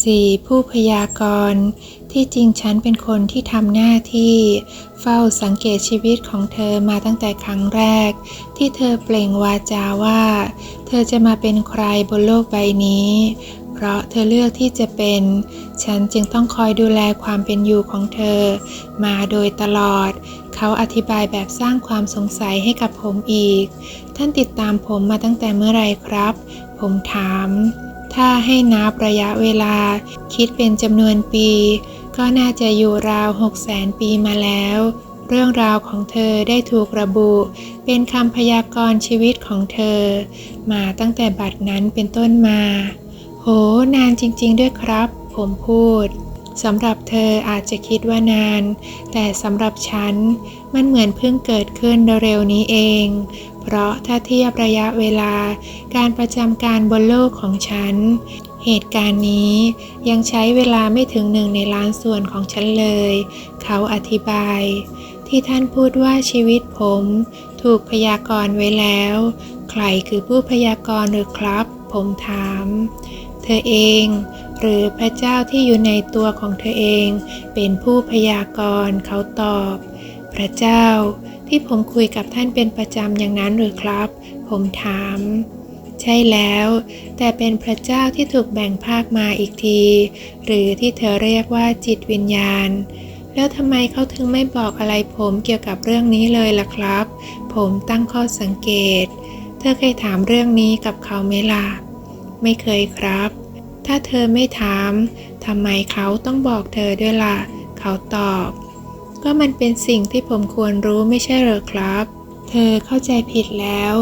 4. ผู้พยากรณ์ที่จริงฉันเป็นคนที่ทำหน้าที่ เฝ้าสังเกตชีวิตของเธอมาตั้งแต่ครั้งแรก ที่เธอเปล่งวาจาว่า เธอจะมาเป็นใครบนโลกใบนี้ เพราะเธอเลือกที่จะเป็น ฉันจึงต้องคอยดูแลความเป็นอยู่ของเธอ มาโดยตลอด เขาอธิบายแบบสร้างความสงสัยให้กับผมอีก ท่านติดตามผมมาตั้งแต่เมื่อไรครับ ผมถาม ถ้าให้นับระยะเวลา คิดเป็นจำนวนปี ก็น่าจะอยู่ราวหกแสนปีมาแล้ว เรื่องราวของเธอได้ถูกระบุ เป็นคำพยากรณ์ชีวิตของเธอ มาตั้งแต่บัดนั้นเป็นต้นมา โห นานจริง ๆ ด้วยครับ ผมพูดสำหรับเธออาจจะคิดว่านาน แต่สำหรับฉัน มันเหมือนเพิ่งเกิดขึ้นเร็วนี้เอง เพราะถ้าเทียบระยะเวลาการประจำการบนโลกของฉัน เหตุการณ์นี้ยังใช้เวลาไม่ถึงหนึ่งในล้านส่วนของฉันเลย เขาอธิบาย ที่ท่านพูดว่าชีวิตผม ถูกพยากรณ์ไว้แล้ว ใครคือผู้พยากรณ์หรือครับ ผมถาม เธอเอง หรือพระเจ้าที่อยู่ในตัวของเธอเอง เป็นผู้พยากรณ์เขาตอบ พระเจ้า ที่ผมคุยกับท่านเป็นประจำอย่างนั้นหรือครับ ผมถาม ใช่แล้ว แต่เป็นพระเจ้าที่ถูกแบ่งภาคมาอีกที หรือที่เธอเรียกว่าจิตวิญญาณ แล้วทำไมเขาถึงไม่บอกอะไรผมเกี่ยวกับเรื่องนี้เลยล่ะครับ ผมตั้งข้อสังเกต เธอเคยถามเรื่องนี้กับเขาไหมล่ะ ไม่เคยครับ ถ้าเธอไม่ถามทำไมเขาต้องบอกเธอด้วยล่ะ เขาตอบ ก็มันเป็นสิ่งที่ผมควรรู้ไม่ใช่เหรอครับ เธอเข้าใจผิดแล้ว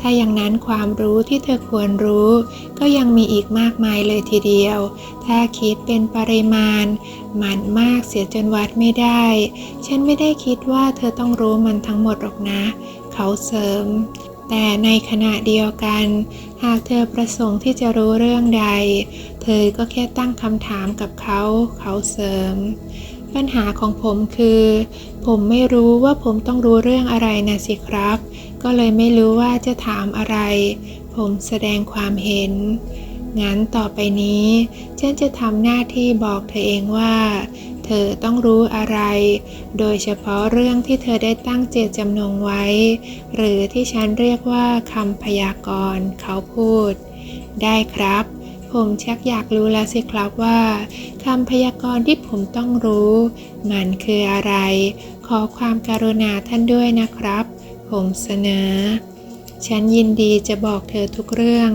ถ้าอย่างนั้นความรู้ที่เธอควรรู้ ก็ยังมีอีกมากมายเลยทีเดียว ถ้าคิดเป็นปริมาณ มันมากเสียจนวัดไม่ได้ ฉันไม่ได้คิดว่าเธอต้องรู้มันทั้งหมดหรอกนะ เขาเสริมแต่ในขณะเดียวกัน หากเธอประสงค์ที่จะรู้เรื่องใด เธอก็แค่ตั้งคำถามกับเขา เขาเสริม ปัญหาของผมคือ ผมไม่รู้ว่าผมต้องรู้เรื่องอะไรนะสิครับ ก็เลยไม่รู้ว่าจะถามอะไร ผมแสดงความเห็น งั้นต่อไปนี้ ฉันจะทำหน้าที่บอกเธอเองว่า เธอต้องรู้อะไร โดยเฉพาะเรื่องที่เธอได้ตั้งเจตจำนงไว้ หรือที่ฉันเรียกว่าคำพยากรณ์เขาพูด ได้ครับ ผมชักอยากรู้แล้วสิครับว่าคำพยากรณ์ที่ผมต้องรู้ มันคืออะไร ขอความการุณาท่านด้วยนะครับ ผมเสนอ ฉันยินดีจะบอกเธอทุกเรื่อง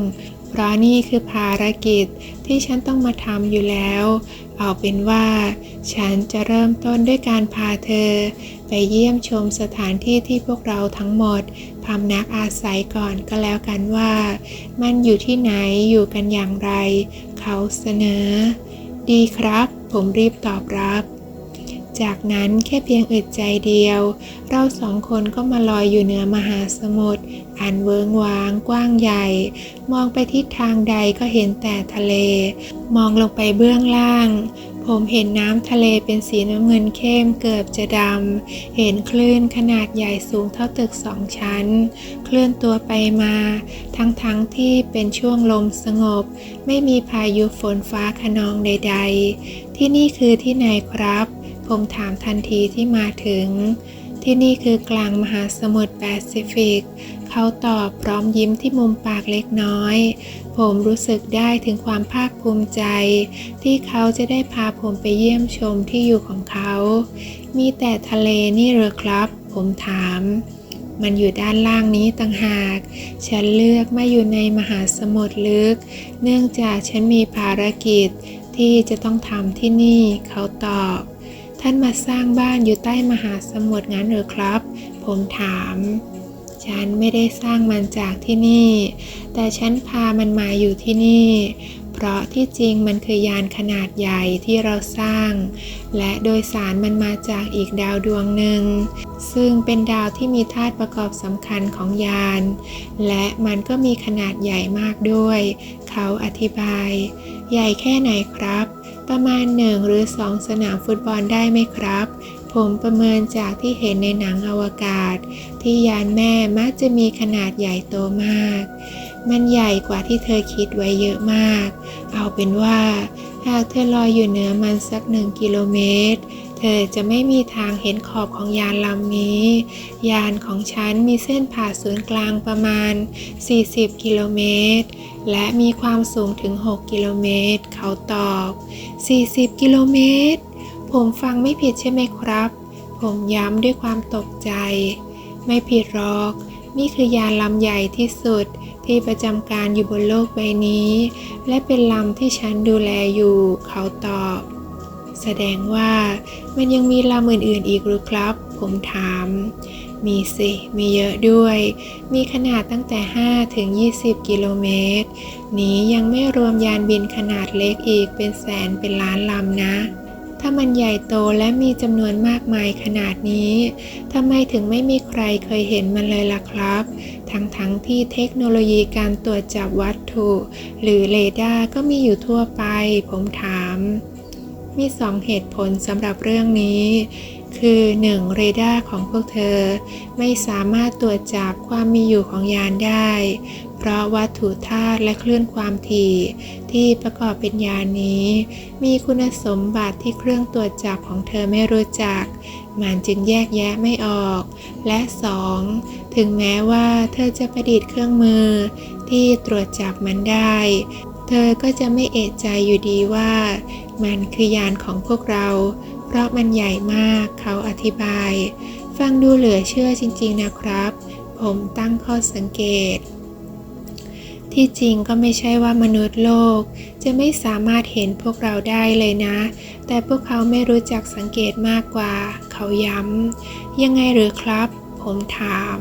เพราะนี่คือภารกิจที่ฉันต้องมาทำอยู่แล้ว เอาเป็นว่า ฉันจะเริ่มต้นด้วยการพาเธอ ไปเยี่ยมชมสถานที่ที่พวกเราทั้งหมดพำนักอาศัยก่อนก็แล้วกันว่า มันอยู่ที่ไหนอยู่กันอย่างไร เขาเสนอ ดีครับ ผมรีบตอบรับ จากนั้นแค่เพียงอึดใจเดียว เราสองคนก็มาลอยอยู่เหนือมหาสมุทรอันเวิงว้างกว้างใหญ่ มองไปทิศทางใดก็เห็นแต่ทะเล มองลงไปเบื้องล่าง ผมเห็นน้ำทะเลเป็นสีน้ำเงินเข้มเกือบจะดำ เห็นคลื่นขนาดใหญ่สูงเท่าตึกสองชั้น เคลื่อนตัวไปมา ทั้งๆทที่เป็นช่วงลมสงบ ไม่มีพายุฝนฟ้าขนองใด ๆ ที่นี่คือที่ไหนครับ ผมถามทันทีที่มาถึง ที่นี่คือกลางมหาสมุทรแปซิฟิก เขาตอบพร้อมยิ้มที่มุมปากเล็กน้อย ผมรู้สึกได้ถึงความภาคภูมิใจ ที่เขาจะได้พาผมไปเยี่ยมชมที่อยู่ของเขา มีแต่ทะเลนี่เหรอครับ ผมถามมันอยู่ด้านล่างนี้ต่างหาก ฉันเลือกไม่อยู่ในมหาสมุทรลึก เนื่องจากฉันมีภารกิจที่จะต้องทำที่นี่ เขาตอบ ท่านมาสร้างบ้านอยู่ใต้มหาสมุทรงั้นหรือครับ ผมถาม ฉันไม่ได้สร้างมันจากที่นี่ แต่ฉันพามันมาอยู่ที่นี่ เพราะที่จริงมันคือยานขนาดใหญ่ที่เราสร้าง และโดยสารมันมาจากอีกดาวดวงหนึ่ง ซึ่งเป็นดาวที่มีธาตุประกอบสำคัญของยาน และมันก็มีขนาดใหญ่มากด้วย เขาอธิบาย ใหญ่แค่ไหนครับ ประมาณหนึ่งหรือสองสนามฟุตบอลได้ไหมครับ ผมประเมินจากที่เห็นในหนังอวกาศ ที่ยานแม่มักจะมีขนาดใหญ่โตมาก มันใหญ่กว่าที่เธอคิดไว้เยอะมาก เอาเป็นว่า หากเธอลอยอยู่เหนือมันสักหนึ่งกิโลเมตร เธอจะไม่มีทางเห็นขอบของยานลำนี้ ยานของฉันมีเส้นผ่าศูนย์กลางประมาณ 40 กิโลเมตร และมีความสูงถึง 6 กิโลเมตร เขาตอบ 40 กิโลเมตร ผมฟังไม่ผิดใช่ไหมครับ ผมย้ำด้วยความตกใจ ไม่ผิดหรอก นี่คือยานลำใหญ่ที่สุดที่ประจำการอยู่บนโลกใบนี้ และเป็นลำที่ฉันดูแลอยู่ เขาตอบ แสดงว่ามันยังมีลำอื่นๆอีกหรือครับ ผมถาม มีสิ มีเยอะด้วย มีขนาดตั้งแต่ 5 ถึง 20 กิโลเมตร นี้ยังไม่รวมยานบินขนาดเล็กอีกเป็นแสนเป็นล้านลำนะ ถ้ามันใหญ่โตและมีจำนวนมากมายขนาดนี้ ทำไมถึงไม่มีใครเคยเห็นมันเลยล่ะครับ ทั้งๆทที่เทคโนโลยีการตรวจจับวัตถุ หรือเรดาร์ก็มีอยู่ทั่วไป ผมถาม มีสองเหตุผลสำหรับเรื่องนี้ คือ 1. เรดาร์ของพวกเธอ ไม่สามารถตรวจจับความมีอยู่ของยานได้ เพราะวัตถุธาตุและคลื่นความถี่ ที่ประกอบเป็นยานนี้ มีคุณสมบัติที่เครื่องตรวจจับของเธอไม่รู้จัก มันจึงแยกแยะไม่ออก และ 2. ถึงแม้ว่าเธอจะประดิษฐ์เครื่องมือ ที่ตรวจจับมันได้ เธอก็จะไม่เอะใจอยู่ดีว่า มันคือยานของพวกเรา เพราะมันใหญ่มากเขาอธิบาย ฟังดูเหลือเชื่อจริง ๆนะครับ ผมตั้งข้อสังเกต ที่จริงก็ไม่ใช่ว่ามนุษย์โลก จะไม่สามารถเห็นพวกเราได้เลยนะ แต่พวกเขาไม่รู้จักสังเกตมากกว่า เขาย้ำยังไงหรือครับ ผมถาม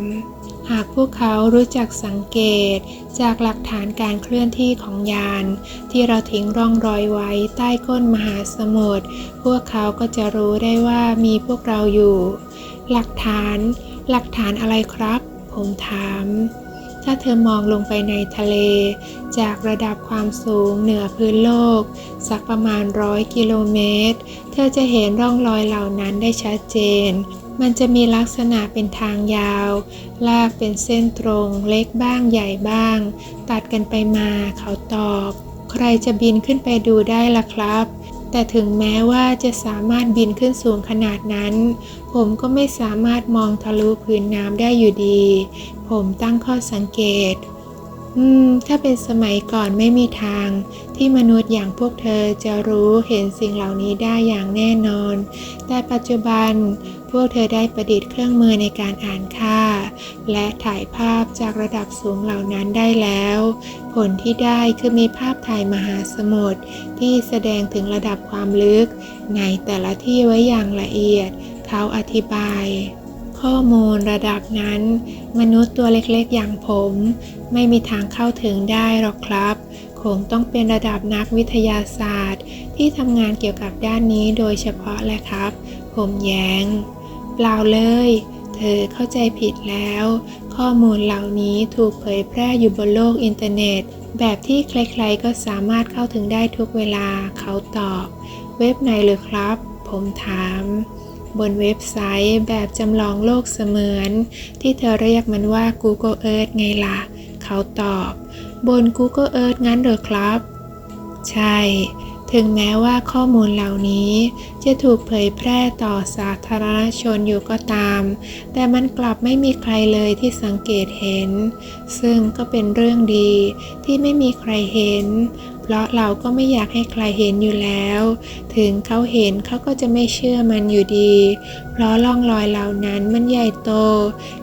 หากพวกเขารู้จักสังเกต จากหลักฐานการเคลื่อนที่ของยาน ที่เราทิ้งร่องรอยไว้ใต้ก้นมหาสมุทรพวกเขาก็จะรู้ได้ว่ามีพวกเราอยู่ หลักฐาน หลักฐานอะไรครับ ผมถาม ถ้าเธอมองลงไปในทะเล จากระดับความสูงเหนือพื้นโลก สักประมาณร้อยกิโลเมตร เธอจะเห็นร่องรอยเหล่านั้นได้ชัดเจน มันจะมีลักษณะเป็นทางยาว ลากเป็นเส้นตรง เล็กบ้างใหญ่บ้าง ตัดกันไปมาเขาตอบ ใครจะบินขึ้นไปดูได้ล่ะครับ แต่ถึงแม้ว่าจะสามารถบินขึ้นสูงขนาดนั้น ผมก็ไม่สามารถมองทะลุพื้นน้ำได้อยู่ดี ผมตั้งข้อสังเกต อืม ถ้าเป็นสมัยก่อนไม่มีทาง ที่มนุษย์อย่างพวกเธอจะรู้เห็นสิ่งเหล่านี้ได้อย่างแน่นอน แต่ปัจจุบันพวกเธอได้ประดิษฐ์เครื่องมือในการอ่านค่า และถ่ายภาพจากระดับสูงเหล่านั้นได้แล้ว ผลที่ได้คือมีภาพถ่ายมหาสมุทรที่แสดงถึงระดับความลึก ในแต่ละที่ไว้อย่างละเอียด เขาอธิบาย ข้อมูลระดับนั้น มนุษย์ตัวเล็กๆ อย่างผม ไม่มีทางเข้าถึงได้หรอกครับ คงต้องเป็นระดับนักวิทยาศาสตร์ ที่ทำงานเกี่ยวกับด้านนี้โดยเฉพาะแหละครับ ผมแยง้ง เปล่าเลย เธอเข้าใจผิดแล้ว ข้อมูลเหล่านี้ถูกเผยแพร่อยู่บนโลกอินเทอร์เน็ต แบบที่ใครๆ ก็สามารถเข้าถึงได้ทุกเวลา เขาตอบ เว็บไหนหรือครับ ผมถาม บนเว็บไซต์แบบจำลองโลกเสมือน ที่เธอเรียกมันว่า Google Earth ไงล่ะ เขาตอบ บน Google Earth งั้นเหรอครับ ใช่ ถึงแม้ว่าข้อมูลเหล่านี้ จะถูกเผยแพร่ต่อสาธารณชนอยู่ก็ตาม แต่มันกลับไม่มีใครเลยที่สังเกตเห็น ซึ่งก็เป็นเรื่องดีที่ไม่มีใครเห็น เพราะเราก็ไม่อยากให้ใครเห็นอยู่แล้ว ถึงเขาเห็นเขาก็จะไม่เชื่อมันอยู่ดี เพราะล่องรอยเหล่านั้นมันใหญ่โต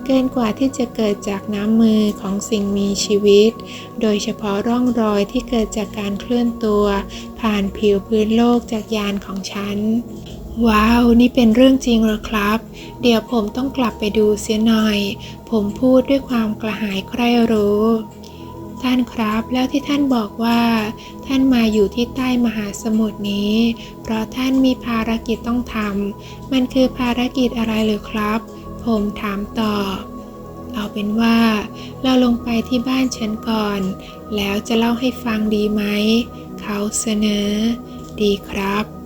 เกินกว่าที่จะเกิดจากน้ำมือของสิ่งมีชีวิต โดยเฉพาะร่องรอยที่เกิดจากการเคลื่อนตัว ผ่านผิวพื้นโลกจากยานของฉันว้าว นี่เป็นเรื่องจริงหรอครับ เดี๋ยวผมต้องกลับไปดูเสียหน่อย ผมพูดด้วยความกระหายใคร่รู้ ท่านครับ แล้วที่ท่านบอกว่า ท่านมาอยู่ที่ใต้มหาสมุทรนี้ เพราะท่านมีภารกิจต้องทำมันคือภารกิจอะไรหรือครับ ผมถามต่อเอาเป็นว่า เราลงไปที่บ้านฉันก่อน แล้วจะเล่าให้ฟังดีไหม เขาเสนอ ดีครับ